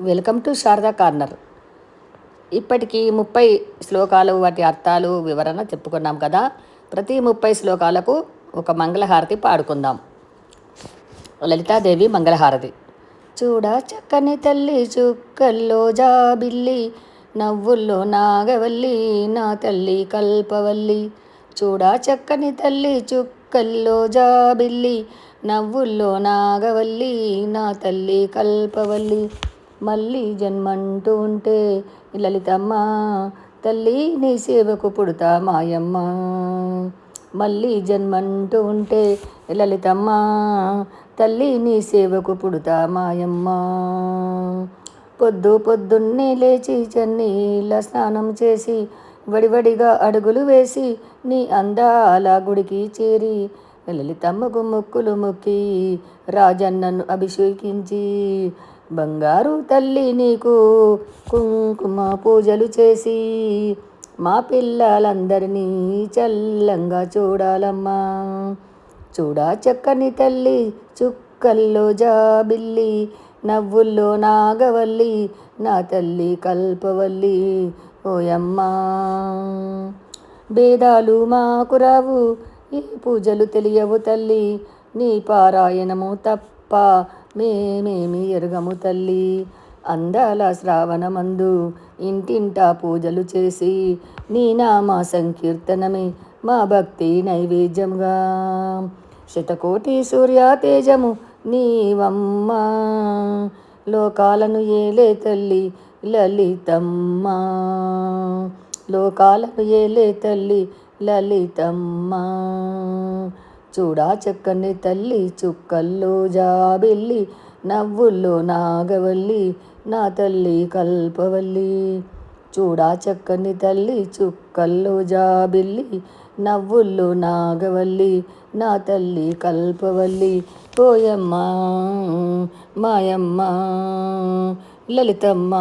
Welcome to Sharada corner. ఇప్పటికీ ముప్పై శ్లోకాలు వాటి అర్థాలు వివరణ చెప్పుకున్నాం కదా. ప్రతి ముప్పై శ్లోకాలకు ఒక మంగళహారతి పాడుకుందాం. లలితాదేవి మంగళహారతి. చూడ చక్కని తల్లి చుక్కల్లో జాబిల్లి నవ్వుల్లో నాగవల్లి నా తల్లి కల్పవల్లి. చూడ చక్కని తల్లి చుక్కల్లో జాబిల్లి నవ్వుల్లో నాగవల్లి నా తల్లి కల్పవల్లి. మళ్ళీ జన్మంటూ ఉంటే లలితమ్మ తల్లి నీ సేవకు పుడతా మాయమ్మ. మళ్ళీ జన్మంటూ ఉంటే లలితమ్మ తల్లి నీ సేవకు పుడతా మాయమ్మ. పొద్దు పొద్దున్నే లేచి చన్నీళ్ళ స్నానం చేసి వడివడిగా అడుగులు వేసి నీ అందాల గుడికి చేరి లలితమ్మకు ముక్కులు మొక్కి రాజన్నను అభిషేకించి బంగారు తల్లి నీకు కుంకుమ పూజలు చేసి మా పిల్లలందరినీ చల్లంగా చూడాలమ్మా. చూడా చక్కని తల్లి చుక్కల్లో జాబిల్లి నవ్వుల్లో నాగవల్లి నా తల్లి కల్పవల్లి ఓయమ్మా. భేదాలు మాకు రావు ఈ పూజలు తెలియవు తల్లి నీ పారాయణము తప్ప మేమేమి ఎరగము తల్లి. అందాల శ్రావణమందు ఇంటింటా పూజలు చేసి నీ నామా సంకీర్తనమే మా భక్తి నైవేద్యంగా. శతకోటి సూర్య తేజము నీవమ్మ. లోకాలను ఏలే తల్లి లలితమ్మ. లోకాలను ఏలే తల్లి లలితమ్మ. చూడా చక్కని తల్లి చుక్కల్లో జాబిల్లి నవ్వుల్లో నాగవల్లి నా తల్లి కల్పవల్లి. చూడా చక్కని తల్లి చుక్కల్లో జాబిల్లి నవ్వుల్లో నాగవల్లి నా తల్లి కల్పవల్లి. పోయమ్మ మాయమ్మ లలితమ్మ.